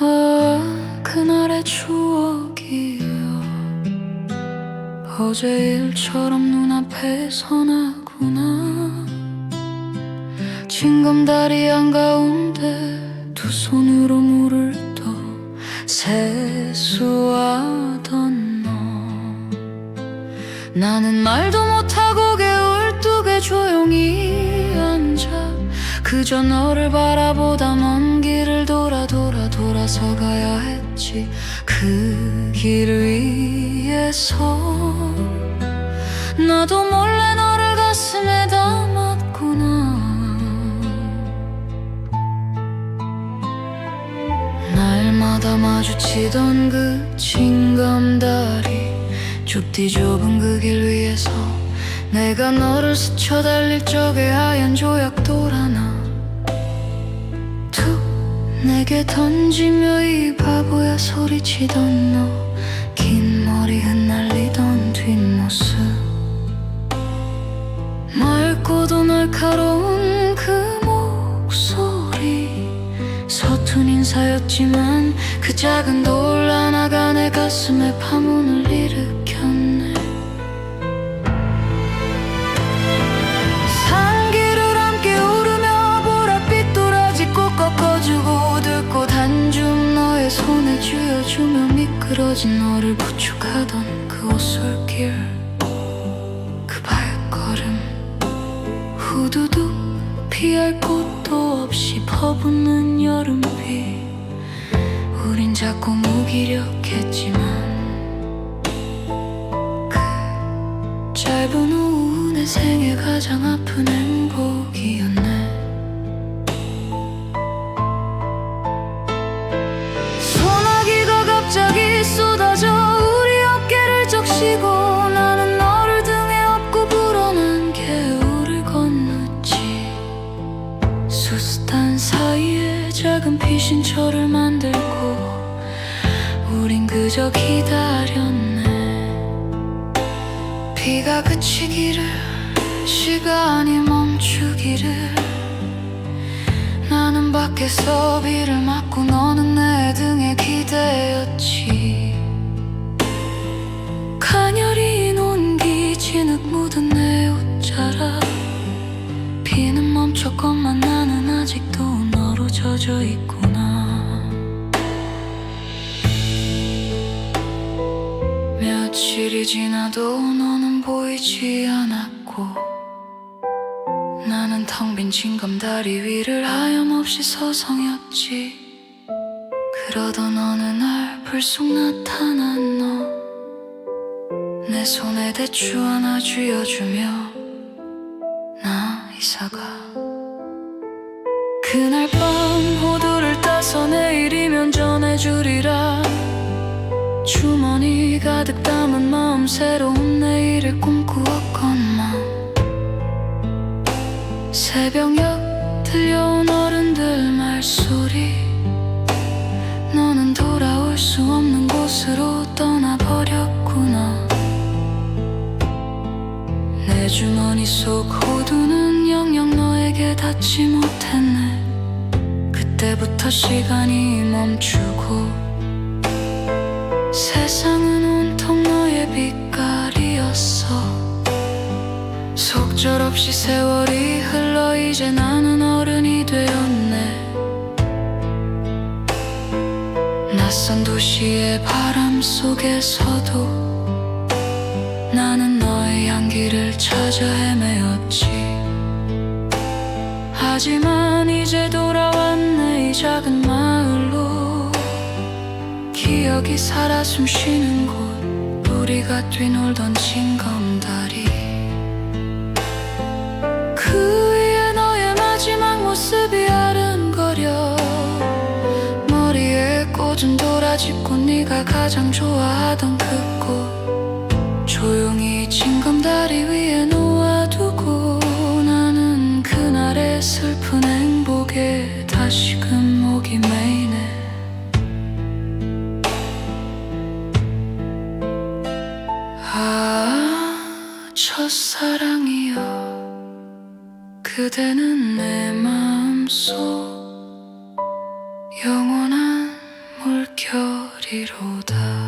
아, 그날의 추억이여. 어제 일처럼 눈앞에 서나구나. 징검다리 한가운데 두 손으로 물을 떠 세수하던 너. 나는 말도 못하고 개울뚝에 조용히 앉아 그저 너를 바라보다 먼 길을 돌아 돌아 돌아서 가야 했지. 그 길 위에서 나도 몰래 너 마주치던 그 징검다리 좁디 좁은 그 길 위에서 내가 너를 스쳐 달릴 적에 하얀 조약돌 하나 툭 내게 던지며 이 바보야 소리치던 너 긴 머리 흩날리던 뒷모습. 맑고도 날카로운 그 목소리 서툰 인사였지만 그 작은 돌 하나가 내 가슴에 파문을 일으켰네. 산길을 함께 오르며 보랏빛 도라지 꽃 꺾어주고 들꽃 한줌 너의 손에 쥐어주며 미끄러진 너를 부축하던 그 옷솔길. 그 발걸음 후두둑 피할 곳도 없이 퍼붓는 여름비 우린 자꾸 무기력했지만 그 짧은 오후 내 생애 가장 아픈 행복 그저 기다렸네. 비가 그치기를 시간이 멈추기를. 나는 밖에서 비를 맞고 너는 내 등에 기대었지. 가녀리 온기 진흙 묻은 내 옷자락 비는 멈췄건만 나는 아직도 너로 젖어 있구 며칠이 지나도 너는 보이지 않았고 나는 텅빈 징검다리 위를 하염없이 서성였지. 그러던 어느 날 불쑥 나타난 너 내 손에 대추 하나 쥐어주며 나 이사가. 그날 밤 호두를 따서 내일이면 전해주리라 주머니 가득 담은 마음 새로운 내일을 꿈꾸었건만. 새벽녘 들려온 어른들 말소리. 너는 돌아올 수 없는 곳으로 떠나버렸구나. 내 주머니 속 호두는 영영 너에게 닿지 못했네. 그때부터 시간이 멈추고 세상은 온통 너의 빛깔이었어. 속절없이 세월이 흘러 이제 나는 어른이 되었네. 낯선 도시의 바람 속에서도 나는 너의 향기를 찾아 헤매었지. 하지만 이제 돌아왔네 이 작은 마을로 기억이 살아 숨쉬는 곳. 우리가 뛰놀던 징검다리. 그 위에 너의 마지막 모습이 아른거려. 머리에 꽂은 도라지꽃 네가 가장 좋아하던 그꽃. 조용히 징검다리 위에 첫사랑이여 그대는 내 마음속 영원한 물결이로다.